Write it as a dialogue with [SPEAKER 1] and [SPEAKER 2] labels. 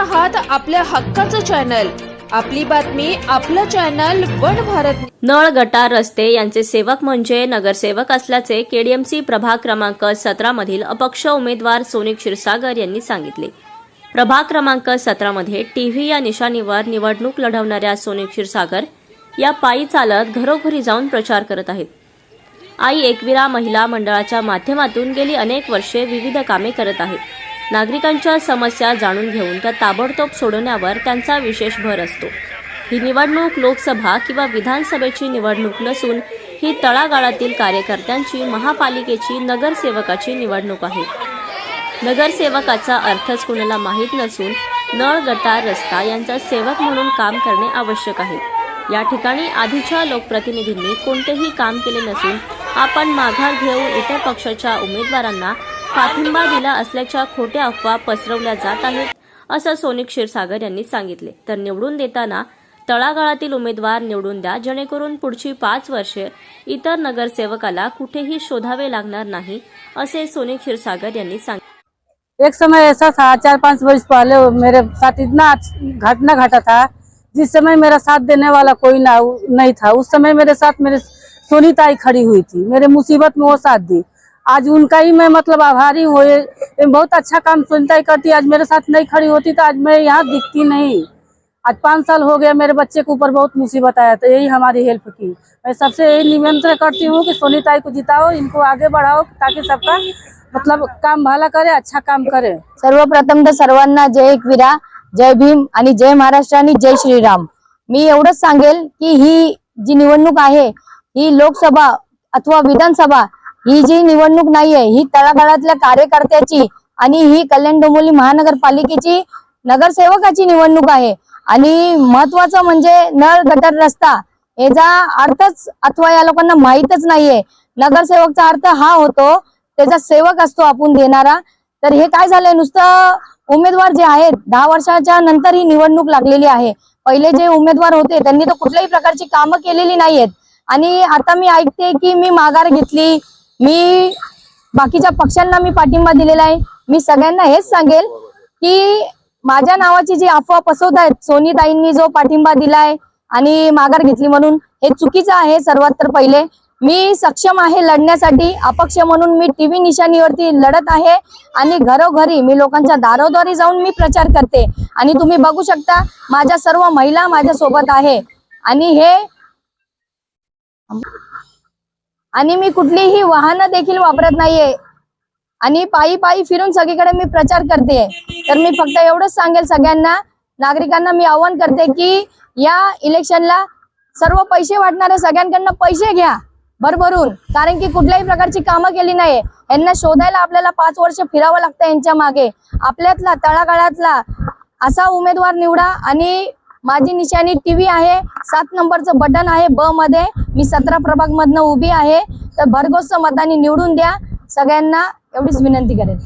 [SPEAKER 1] आहात आपल्या हक्काचं चॅनल आपली बातमी आपलं चॅनल वन भारत.
[SPEAKER 2] नळ गटार रस्ते यांचे सेवक म्हणजे नगरसेवक असल्याचे केडीएमसी प्रभाग क्रमांक सतरा मधील अपक्ष उमेदवार सोनिक क्षीरसागर यांनी सांगितले. प्रभाग क्रमांक सतरामध्ये टीव्ही या निशाणीवर निवडणूक लढवणाऱ्या सोनिक क्षीरसागर या पायी चालत घरोघरी जाऊन प्रचार करत आहेत. आई एकविरा महिला मंडळाच्या माध्यमातून गेली अनेक वर्षे विविध कामे करत आहेत. नागरिकांच्या समस्या जाणून घेऊन त्या ताबडतोब सोडवण्यावर त्यांचा विशेष भर असतो. ही निवडणूक लोकसभा किंवा विधानसभेची निवडणूक नसून ही तळागाळातील कार्यकर्त्यांची महापालिकेची नगरसेवकाची निवडणूक आहे. नगरसेवकाचा अर्थच कुणाला माहीत नसून नळ गटार रस्ता यांचा सेवक म्हणून काम करणे आवश्यक आहे. या ठिकाणी आधीच्या लोकप्रतिनिधींनी कोणतेही काम केले नसून आपण माघार घेऊन इतर पक्षाच्या उमेदवारांना पाठिंबा दिला असल्याच्या खोट्या अफवा पसरवल्या जात आहेत असं सोनी क्षीरसागर यांनी सांगितले. तर निवडून देताना तळागाळातील उमेदवार निवडून द्या जेणेकरून पुढची पाच वर्षे इतर नगरसेवकाला कुठेही शोधावे लागणार नाही असे सोनी क्षीरसागर यांनी सांगितले.
[SPEAKER 3] एक समय ऐसा था चार पाच वर्ष पहले मेरे साथ इतना घटना घटा था जिस समय मेरा साथ देने वाला कोई ना नहीं था उस समय मेरे साथ मेरे सोनी ताई खड़ी हुई थी मेरे मुसीबत में वो साथ दी। आज उनका ही मैं मतलब आभारी हूँ। बहुत अच्छा काम सुनता ही करती आज मेरे साथ नहीं खड़ी होती तो आज मैं यहाँ दिखती नहीं। आज पाँच साल हो गया मेरे बच्चे के ऊपर बहुत मुसीबत आया तो यही हमारी हेल्प की। मैं सबसे यही निमंत्रण करती हूँ कि सोनीताई को जिताओ इनको आगे बढ़ाओ ताकि सबका मतलब काम भला करे अच्छा काम करे।
[SPEAKER 4] सर्वप्रथम तर सर्वांना जय एकविरा जय भीम आणि जय महाराष्ट्र आणि जय श्रीराम. मी एवढंच सांगेल की ही जी निवडणूक आहे ही लोकसभा अथवा विधानसभा ही जी निवडणूक नाहीये ही तळागाळातल्या कार्यकर्त्याची आणि ही कल्याण डोंबिवली महानगरपालिकेची नगरसेवकाची निवडणूक आहे. आणि महत्वाचं म्हणजे नळ गटर रस्ता याचा अर्थच अथवा या लोकांना माहीतच नाहीये. नगरसेवकचा अर्थ हा होतो त्याचा सेवक असतो आपण देणारा. तर हे काय झालंय नुसतं उमेदवार जे आहेत दहा वर्षाच्या नंतर ही निवडणूक लागलेली आहे. पहिले जे उमेदवार होते त्यांनी तर कुठल्याही प्रकारची कामं केलेली नाहीयेत. आणि आता मी ऐकते की मी माघार घेतली मी बाकीच्या पक्षांना मी पाठिंबा दिलेला आहे. मी सगळ्यांना हेच सांगेल की माझ्या नावाची जी अफवा पसवत आहेत सोनीताईंनी जो पाठिंबा दिलाय आणि माघार घेतली म्हणून हे चुकीचं आहे सर्वात तर पहिले. मी सक्षम आहे लढण्यासाठी अपक्ष म्हणून मी टीव्ही निशाणीवरती लढत आहे आणि घरोघरी मी लोकांच्या दारोदारी जाऊन मी प्रचार करते. आणि तुम्ही बघू शकता माझ्या सर्व महिला माझ्या सोबत आहे. आणि हे आणि मी कुठलीही वाहनं देखील वापरत नाहीये. आणि पायी पायी फिरून सगळीकडे मी प्रचार करते तर मी फक्त एवढंच सांगेल सगळ्यांना नागरिकांना मी आव्हान करते की या इलेक्शनला सर्व पैसे वाटणाऱ्या सगळ्यांकडनं पैसे घ्या भरभरून. कारण की कुठल्याही प्रकारची कामं केली नाही यांना शोधायला आपल्याला पाच वर्ष फिरावं लागतं यांच्या मागे. आपल्यातला तळागाळातला असा उमेदवार निवडा आणि माझी निशाणी टीव्ही आहे सात नंबरचं बटन आहे ब मध्ये. मी सतरा प्रभाग मधनं उभी आहे. तर भरघोस मतांनी निवडून द्या. सगळ्यांना एवढीच विनंती करेल